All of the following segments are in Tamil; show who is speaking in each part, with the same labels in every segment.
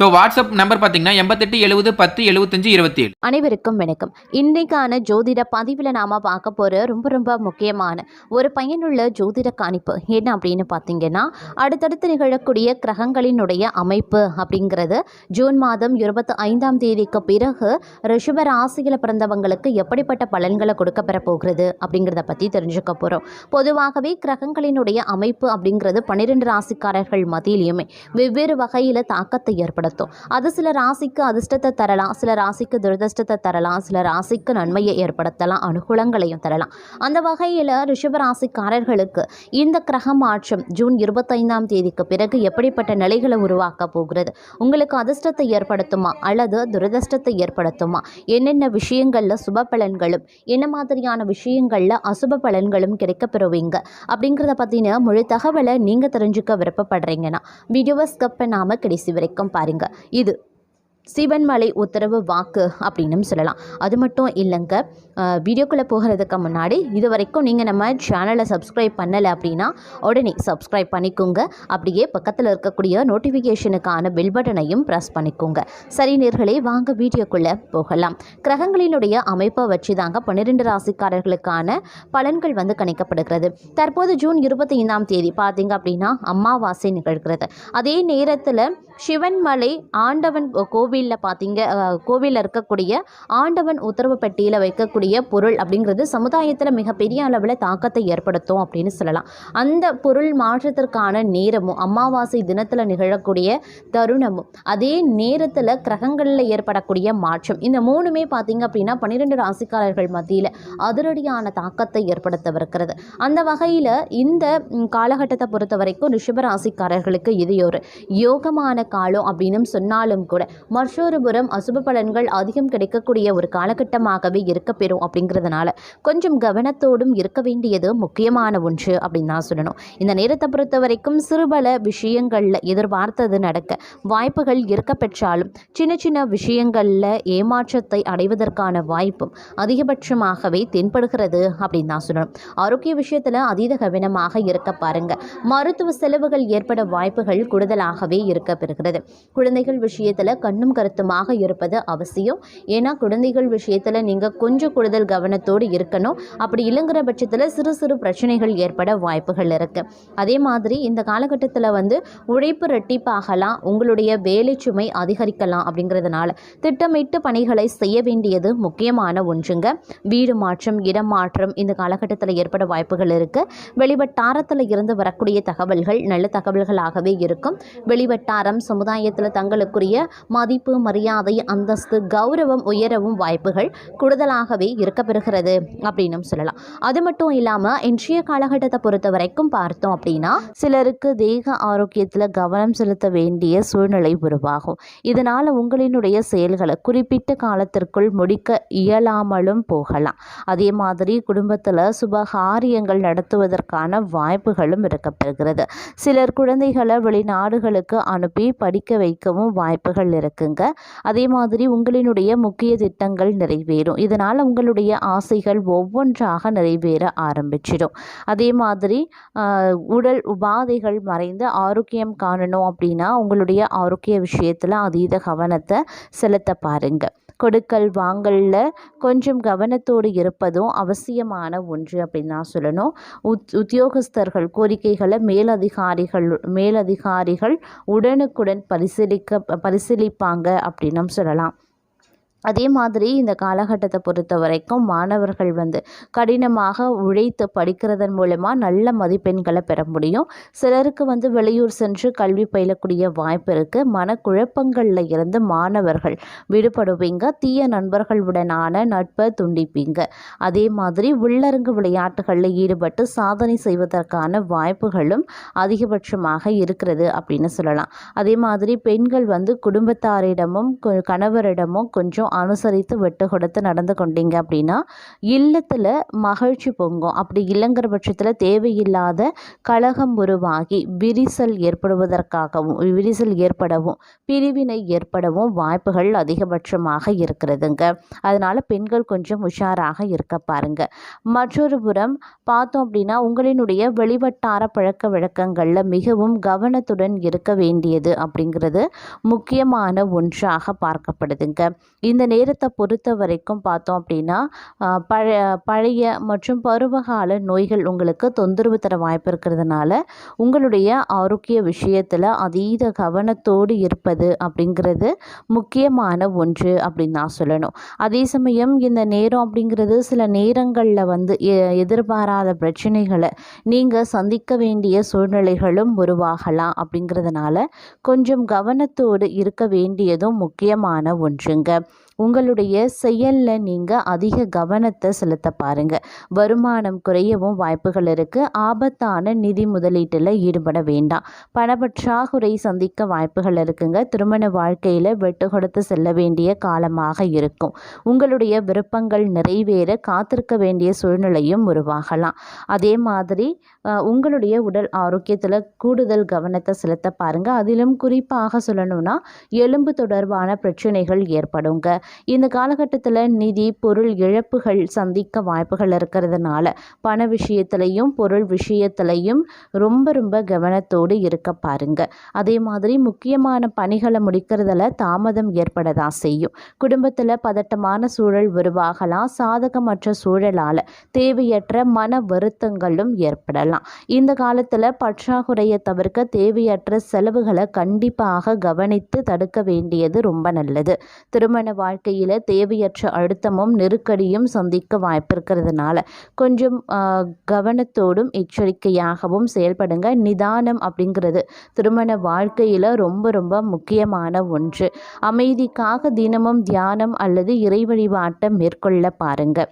Speaker 1: ஸோ வாட்ஸ்அப் நம்பர் பார்த்தீங்கன்னா எண்பத்தெட்டு எழுபது பத்து எழுபத்தஞ்சு இருபத்தி ஏழு
Speaker 2: அனைவருக்கும் வணக்கம். இன்றைக்கான ஜோதிட பதிவில் நாம் பார்க்க போகிற ரொம்ப ரொம்ப முக்கியமான ஒரு பயனுள்ள ஜோதிட காணிப்பு என்ன அப்படின்னு பார்த்தீங்கன்னா அடுத்தடுத்து நிகழக்கூடிய கிரகங்களினுடைய அமைப்பு அப்படிங்கிறது ஜூன் மாதம் இருபத்தி ஐந்தாம் தேதிக்கு பிறகு ரிஷப ராசியில் பிறந்தவங்களுக்கு எப்படிப்பட்ட பலன்களை கொடுக்க பெற போகிறது அப்படிங்கிறத பற்றி தெரிஞ்சுக்க போகிறோம் பொதுவாகவே கிரகங்களினுடைய அமைப்பு அப்படிங்கிறது பன்னிரெண்டு ராசிக்காரர்கள் மத்தியிலையுமே வெவ்வேறு வகையில் தாக்கத்தை ஏற்படுத்தும். அது சில ராசிக்கு அதிர்ஷ்டத்தை தரலாம் சில ராசிக்கு துரதிர்ஷ்டத்தை தரலாம் சில ராசிக்கு நன்மையை ஏற்படுத்தலாம் அனுகூலங்களையும் தரலாம். அந்த வகையில் ரிஷபராசிக்காரர்களுக்கு இந்த கிரக மாற்றம் ஜூன் இருபத்தைந்தாம் தேதிக்கு பிறகு எப்படிப்பட்ட நிலைகளை உருவாக்க போகிறது? உங்களுக்கு அதிர்ஷ்டத்தை ஏற்படுத்துமா? அல்லது துரதிர்ஷ்டத்தை ஏற்படுத்துமா? என்னென்ன விஷயங்களில் சுப பலன்களும் என்ன மாதிரியான விஷயங்களில் அசுப பலன்களும் கிடைக்கப்பெறுவீங்க அப்படிங்கிறத பற்றின முழு தகவலை நீங்கள் தெரிஞ்சுக்க விருப்பப்படுறீங்கன்னா வீடியோவை ஸ்கப் பண்ணாமல் கடைசி வரைக்கும் பாருங்கள் இது சிவன்மலை உத்தரவு வாக்கு அப்படின்னும் சொல்லலாம். அது மட்டும் இல்லைங்க. வீடியோக்குள்ளே போகிறதுக்கு முன்னாடி இது வரைக்கும் நீங்கள் நம்ம சேனலை சப்ஸ்கிரைப் பண்ணலை அப்படின்னா உடனே சப்ஸ்கிரைப் பண்ணிக்கோங்க. அப்படியே பக்கத்தில் இருக்கக்கூடிய நோட்டிஃபிகேஷனுக்கான பெல் பட்டனையும் ப்ரெஸ் பண்ணிக்கோங்க. சரி நேர்களே வாங்க வீடியோக்குள்ளே போகலாம். கிரகங்களினுடைய அமைப்பை வச்சு தாங்க பன்னிரெண்டு ராசிக்காரர்களுக்கான பலன்கள் வந்து கணிக்கப்படுகிறது. தற்போது ஜூன் இருபத்தி ஐந்தாம் தேதி பார்த்தீங்க அப்படின்னா அம்மாவாசை நிகழ்கிறது. அதே நேரத்தில் சிவன்மலை ஆண்டவன் கோவில் கோவிலில் பார்த்தீங்க கோவிலில் இருக்கக்கூடிய ஆண்டவன் உத்தரவு பெட்டியில் வைக்கக்கூடிய பொருள் அப்படிங்கிறது சமுதாயத்தில் மிகப்பெரிய அளவில் தாக்கத்தை ஏற்படுத்தும் அப்படின்னு சொல்லலாம். அந்த பொருள் மாற்றத்திற்கான நேரமும் அமாவாசை தினத்தில் நிகழக்கூடிய தருணமும் அதே நேரத்தில் கிரகங்களில் ஏற்படக்கூடிய மாற்றம் இந்த மூணுமே பார்த்தீங்க அப்படின்னா பன்னிரெண்டு ராசிக்காரர்கள் மத்தியில் அதிரடியான தாக்கத்தை ஏற்படுத்தவிருக்கிறது. அந்த வகையில் இந்த காலகட்டத்தை பொறுத்த வரைக்கும் ரிஷபராசிக்காரர்களுக்கு இது ஒரு யோகமான காலம் அப்படின்னு சொன்னாலும் கூட மற்றொரு புறம் அசுப பலன்கள் அதிகம் கிடைக்கக்கூடிய ஒரு காலகட்டமாகவே இருக்க பெறும் அப்படிங்கிறதுனால கொஞ்சம் கவனத்தோடும் இருக்க வேண்டியது முக்கியமான ஒன்று அப்படின்னு தான் சொல்லணும். இந்த நேரத்தை பொறுத்த வரைக்கும் சிறுபல விஷயங்களில் எதிர்பார்த்தது நடக்க வாய்ப்புகள் இருக்க பெற்றாலும் சின்ன சின்ன விஷயங்களில் ஏமாற்றத்தை அடைவதற்கான வாய்ப்பும் அதிகபட்சமாகவே தென்படுகிறது அப்படின்னு தான் சொல்லணும். ஆரோக்கிய விஷயத்தில் அதீத கவனமாக இருக்க பாருங்க. மருத்துவ செலவுகள் ஏற்பட வாய்ப்புகள் கூடுதலாகவே இருக்க பெறுகிறது. குழந்தைகள் விஷயத்தில் கண்ணும் கருத்துமாக இருப்பது அவசியம். ஏன்னா குழந்தைகள் விஷயத்தில் நீங்கள் கொஞ்சம் கூடுதல் கவனத்தோடு இருக்கணும். அப்படி இல்லைங்கிற பட்சத்தில் சிறு சிறு பிரச்சனைகள் ஏற்பட வாய்ப்புகள் இருக்குது அதே மாதிரி இந்த காலகட்டத்தில் வந்து உழைப்பு ரெட்டிப்பாகலாம் உங்களுடைய வேலை சுமை அதிகரிக்கலாம் அப்படிங்கிறதுனால திட்டமிட்டு பணிகளை செய்ய வேண்டியது முக்கியமான ஒன்றுங்க. வீடு மாற்றம் இடம் மாற்றம் இந்த காலகட்டத்தில் ஏற்பட வாய்ப்புகள் இருக்குது வெளிவட்டாரத்தில் இருந்து வரக்கூடிய தகவல்கள் நல்ல தகவல்களாகவே இருக்கும். வெளிவட்டாரம் சமுதாயத்தில் தங்களுக்குரிய மதிப்பு மரியாதை அந்தஸ்து கௌரவம் உயரவும் வாய்ப்புகள் கூடுதலாகவே இருக்க பெறுகிறது அப்படின்னும் சொல்லலாம். அது மட்டும் இல்லாமல் இன்றைய காலகட்டத்தை பொறுத்த வரைக்கும் பார்த்தோம் அப்படின்னா சிலருக்கு தேக ஆரோக்கியத்தில் கவனம் செலுத்த வேண்டிய சூழ்நிலை உருவாகும். இதனால் உங்களினுடைய செயல்களை குறிப்பிட்ட காலத்திற்குள் முடிக்க இயலாமலும் போகலாம். அதே மாதிரி குடும்பத்தில் சுபகாரியங்கள் நடத்துவதற்கான வாய்ப்புகளும் இருக்கப்பெறுகிறது. சிலர் குழந்தைகளை வெளிநாடுகளுக்கு அனுப்பி படிக்க வைக்கவும் வாய்ப்புகள் இருக்குங்க அதே மாதிரி உங்களினுடைய முக்கிய திட்டங்கள் நிறைவேறும். இதனால் உங்களுடைய ஆசைகள் ஒவ்வொன்றாக நிறைவேற ஆரம்பிச்சிடும். அதே மாதிரி உடல் உபாதைகள் மறைந்து ஆரோக்கியம் காணணும் அப்படின்னா உங்களுடைய ஆரோக்கிய விஷயத்தில் அதீத கவனத்தை செலுத்த பாருங்க. கொடுக்கல் வாங்கலில் கொஞ்சம் கவனத்தோடு இருப்பதும் அவசியமான ஒன்று அப்படின்னு தான் சொல்லணும். உத் உத்தியோகஸ்தர்கள் கோரிக்கைகளை மேலதிகாரிகள் மேலதிகாரிகள் உடனுக்குடன் பரிசீலிக்க பரிசீலிப்பாங்க. அப்படின்னும் சொல்லலாம். அதே மாதிரி இந்த காலகட்டத்தை பொறுத்த வரைக்கும் மாணவர்கள் வந்து கடினமாக உழைத்து படிக்கிறதன் மூலமாக நல்ல மதிப்பெண்களை பெற முடியும். சிலருக்கு வந்து வெளியூர் சென்று கல்வி பயிலக்கூடிய வாய்ப்பு இருக்குது மனக்குழப்பங்களில் இருந்து மாணவர்கள் விடுபடுவீங்க. தீய நண்பர்களுடனான நட்பை துண்டிப்பீங்க. அதே மாதிரி உள்ளரங்கு விளையாட்டுகளில் ஈடுபட்டு சாதனை செய்வதற்கான வாய்ப்புகளும் அதிகபட்சமாக இருக்கிறது அப்படின்னு சொல்லலாம். அதே மாதிரி பெண்கள் வந்து குடும்பத்தாரிடமும் கொ- கணவரிடமும் கொஞ்சம் அனுசரித்து விட்டு கொடுத்து நடந்து கொண்டீங்க அப்படின்னா இல்லத்தில் மகிழ்ச்சி பொங்கும். அப்படி இல்லைங்கிற பட்சத்தில் தேவையில்லாத கழகம் உருவாகி விரிசல் ஏற்படுவதற்காகவும் விரிசல் ஏற்படவும் பிரிவினை ஏற்படவும் வாய்ப்புகள் அதிகபட்சமாக இருக்கிறதுங்க. அதனால் பெண்கள் கொஞ்சம் உஷாராக இருக்க பாருங்க. மற்றொரு புறம் பார்த்தோம் அப்படின்னா உங்களினுடைய வெளிவட்டார பழக்க வழக்கங்களில் மிகவும் கவனத்துடன் இருக்க வேண்டியது அப்படிங்கிறது முக்கியமான ஒன்றாக பார்க்கப்படுதுங்க. இந்த இந்த நேரத்தை பொறுத்த வரைக்கும் பார்த்தோம் அப்படின்னா பழைய பழைய மற்றும் பருவகால நோய்கள் உங்களுக்கு தொந்தரவு தர வாய்ப்பு இருக்கிறதுனால உங்களுடைய ஆரோக்கிய விஷயத்தில் அதீத கவனத்தோடு இருப்பது அப்படிங்கிறது முக்கியமான ஒன்று அப்படின்னு நான் சொல்லணும். அதே சமயம் இந்த நேரம் அப்படிங்கிறது சில நேரங்களில் வந்து எ- எதிர்பாராத பிரச்சனைகளை நீங்கள் சந்திக்க வேண்டிய சூழ்நிலைகளும் உருவாகலாம் அப்படிங்கிறதுனால கொஞ்சம் கவனத்தோடு இருக்க வேண்டியதும் முக்கியமான ஒன்றுங்க. உங்களுடைய செயலில் நீங்கள் அதிக கவனத்தை செலுத்த பாருங்கள் வருமானம் குறையவும் வாய்ப்புகள் இருக்குது ஆபத்தான நிதி முதலீட்டில் ஈடுபட வேண்டாம். பணப்பற்றாக்குறை சந்திக்க வாய்ப்புகள் இருக்குங்க. திருமண வாழ்க்கையில் வெட்டு கொடுத்து செல்ல வேண்டிய காலமாக இருக்கும். உங்களுடைய விருப்பங்கள் நிறைவேற காத்திருக்க வேண்டிய சூழ்நிலையும் உருவாகலாம். அதே மாதிரி உங்களுடைய உடல் ஆரோக்கியத்தில் கூடுதல் கவனத்தை செலுத்த பாருங்கள் அதிலும் குறிப்பாக சொல்லணும்னா எலும்பு தொடர்பான பிரச்சனைகள் ஏற்படுங்க. இந்த காலகட்டத்தில் நிதி பொருள் இழப்புகள் சந்திக்க வாய்ப்புகள் இருக்கிறதுனால பண விஷயத்திலையும் பொருள் விஷயத்திலையும் ரொம்ப ரொம்ப கவனத்தோடு இருக்க பாருங்க. அதே மாதிரி முக்கியமான பணிகளை முடிக்கிறதுல தாமதம் ஏற்படதான் செய்யும். குடும்பத்தில் பதட்டமான சூழல் உருவாகலாம். சாதகமற்ற சூழலால் தேவையற்ற மன வருத்தங்களும் ஏற்படலாம். இந்த காலத்தில் பற்றாக்குறையை தவிர்க்க தேவையற்ற செலவுகளை கண்டிப்பாக கவனித்து தடுக்க வேண்டியது ரொம்ப நல்லது. திருமண வாழ்க்கையில் தேவையற்ற அழுத்தமும் நெருக்கடியும் சந்திக்க வாய்ப்பு இருக்கிறதுனால கொஞ்சம் கவனத்தோடும் எச்சரிக்கையாகவும் செயல்படுங்க. நிதானம் அப்படிங்கிறது திருமண வாழ்க்கையில் ரொம்ப ரொம்ப முக்கியமான ஒன்று. அமைதிக்காக தினமும் தியானம் அல்லது இறை வழிபாட்டை மேற்கொள்ள பாருங்கள்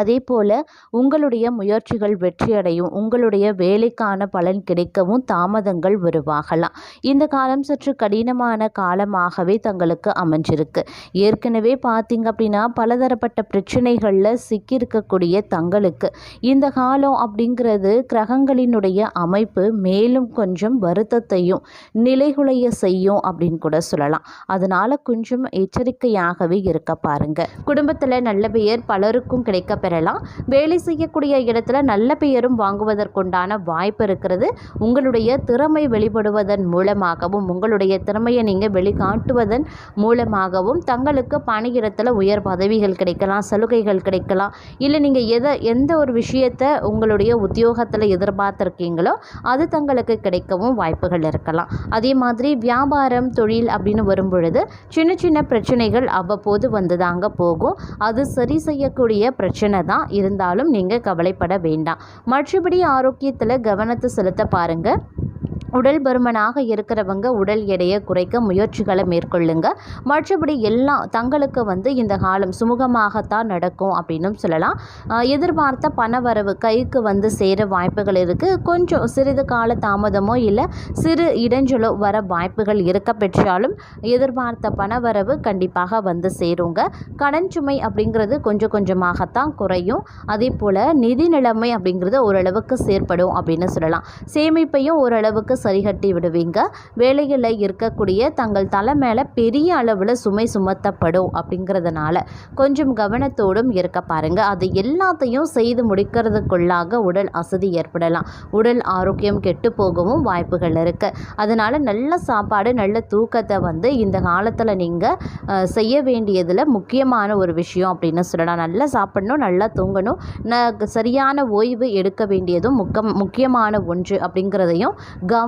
Speaker 2: அதே போல் உங்களுடைய முயற்சிகள் வெற்றியடையும். உங்களுடைய வேலைக்கான பலன் கிடைக்கவும் தாமதங்கள் உருவாகலாம். இந்த காலம் சற்று கடினமான காலமாகவே தங்களுக்கு அமைஞ்சிருக்கு. ஏற்கனவே பார்த்தீங்க அப்படின்னா பலதரப்பட்ட பிரச்சனைகளில் சிக்கியிருக்கக்கூடிய தங்களுக்கு இந்த காலம் அப்படிங்கிறது கிரகங்களினுடைய அமைப்பு மேலும் கொஞ்சம் வருத்தத்தையும் நிலைகுலைய செய்யும் அப்படின்னு கூட சொல்லலாம். அதனால கொஞ்சம் எச்சரிக்கையாகவே இருக்க பாருங்க. குடும்பத்தில் நல்ல பெயர் பலருக்கும் கிடைக்க பெறலாம். வேலை செய்யக்கூடிய இடத்துல நல்ல பெயரும் வாங்குவதற்குண்டான வாய்ப்பு இருக்கிறது. உங்களுடைய திறமை வெளிப்படுவதன் மூலமாகவும் உங்களுடைய திறமையை நீங்கள் வெளிக்காட்டுவதன் மூலமாகவும் தங்களுக்கு பணியிடத்தில் உயர் பதவிகள் கிடைக்கலாம் சலுகைகள் கிடைக்கலாம். இல்லை நீங்கள் எதை எந்த ஒரு விஷயத்தை உங்களுடைய உத்தியோகத்தில் எதிர்பார்த்துருக்கீங்களோ அது தங்களுக்கு கிடைக்கவும் வாய்ப்புகள் இருக்கலாம். அதே மாதிரி வியாபாரம் தொழில் அப்படின்னு வரும்பொழுது சின்ன சின்ன பிரச்சனைகள் அவ்வப்போது வந்து தாங்க போகும். அது சரி செய்யக்கூடிய பிரச்சனை தான் இருந்தாலும் நீங்கள் கவலைப்பட வேண்டாம். மற்றபடி ஆரோக்கியத்தில் கவனத்தை செலுத்த பாருங்கள் உடல் பருமனாக இருக்கிறவங்க உடல் எடையை குறைக்க முயற்சிகளை மேற்கொள்ளுங்க. மற்றபடி எல்லாம் தங்களுக்கு வந்து இந்த காலம் சுமூகமாகத்தான் நடக்கும் அப்படின்னும் சொல்லலாம். எதிர்பார்த்த பணவரவு கைக்கு வந்து சேர வாய்ப்புகள் இருக்குது கொஞ்சம் சிறிது கால தாமதமோ இல்லை சிறு இடைஞ்சலோ வர வாய்ப்புகள் இருக்க பெற்றாலும் எதிர்பார்த்த பணவரவு கண்டிப்பாக வந்து சேருங்க. கடன் சுமை அப்படிங்கிறது கொஞ்சம் கொஞ்சமாகத்தான் குறையும். அதே போல் நிதி நிலைமை அப்படிங்கிறது ஓரளவுக்கு செயற்படும் அப்படின்னு சொல்லலாம். சேமிப்பையும் ஓரளவுக்கு சரிகட்டி விடுவீங்க. வேலையில் இருக்கக்கூடிய தங்கள் தலை மேலே பெரிய அளவில் சுமை சுமத்தப்படும் அப்படிங்கிறதுனால கொஞ்சம் கவனத்தோடும் இருக்க பாருங்க. அது எல்லாத்தையும் செய்து முடிக்கிறதுக்குள்ளாக உடல் அசதி ஏற்படலாம். உடல் ஆரோக்கியம் கெட்டு போகவும் வாய்ப்புகள் இருக்கு. அதனால நல்ல சாப்பாடு நல்ல தூக்கத்தை வந்து இந்த காலத்தில் நீங்கள் செய்ய வேண்டியதில் முக்கியமான ஒரு விஷயம் அப்படின்னு சொல்லலாம். நல்லா சாப்பிடணும் நல்லா தூங்கணும். ந சரியான ஓய்வு எடுக்க வேண்டியதும் முக்கம் முக்கியமான ஒன்று அப்படிங்கிறதையும்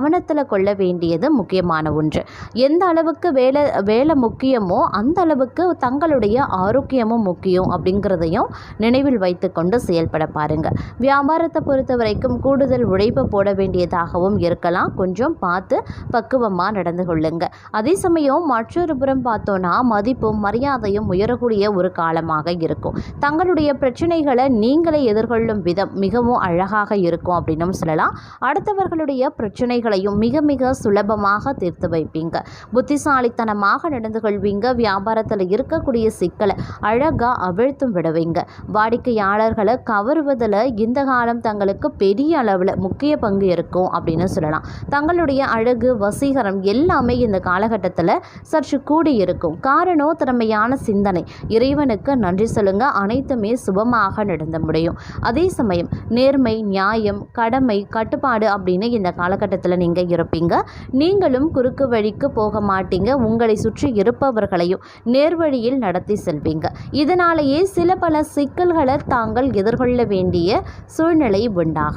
Speaker 2: கவனத்தில் கொள்ள வேண்டியது முக்கியமான ஒன்று. எந்த அளவுக்கு வேலை வேலை முக்கியமோ அந்த அளவுக்கு தங்களுடைய ஆரோக்கியமும் முக்கியம் அப்படிங்கிறதையும் நினைவில் வைத்துக்கொண்டு செயல்பட பாருங்க. வியாபாரத்தை பொறுத்த வரைக்கும் கூடுதல் உழைப்பு போட வேண்டியதாகவும் இருக்கலாம். கொஞ்சம் பார்த்து பக்குவமாக நடந்து கொள்ளுங்க. அதே சமயம் மற்றொரு புறம் பார்த்தோன்னா மதிப்பும் மரியாதையும் உயரக்கூடிய ஒரு காலமாக இருக்கும். தங்களுடைய பிரச்சனைகளை நீங்களே எதிர்கொள்ளும் விதம் மிகவும் அழகாக இருக்கும் அப்படின்னும் சொல்லலாம். அடுத்தவர்களுடைய பிரச்சனைகளை பிரச்சனைகளையும் மிக மிக சுலபமாக தீர்த்து வைப்பீங்க. புத்திசாலித்தனமாக நடந்து கொள்வீங்க. வியாபாரத்தில் இருக்கக்கூடிய சிக்கலை அழகாக அவிழ்த்தும் விடுவீங்க. வாடிக்கையாளர்களை கவருவதில் இந்த காலம் தங்களுக்கு பெரிய அளவில் முக்கிய பங்கு இருக்கும் அப்படின்னு சொல்லலாம். தங்களுடைய அழகு வசீகரம் எல்லாமே இந்த காலகட்டத்தில் சற்று கூடி இருக்கும். காரணம் திறமையான சிந்தனை. இறைவனுக்கு நன்றி சொல்லுங்க. அனைத்துமே சுபமாக நடந்து முடியும். அதே சமயம் நேர்மை நியாயம் கடமை கட்டுப்பாடு அப்படின்னு இந்த காலகட்டத்தில் நீங்கள் இருப்பீங்க. நீங்களும் குறுக்கு வழிக்கு போக மாட்டீங்க. உங்களை சுற்றி இருப்பவர்களையும் நேர்வழியில் நடத்தி செல்வீங்க. இதனாலேயே சில பல சிக்கல்களை தாங்கள் எதிர்கொள்ள வேண்டிய சூழ்நிலை உண்டாகும்.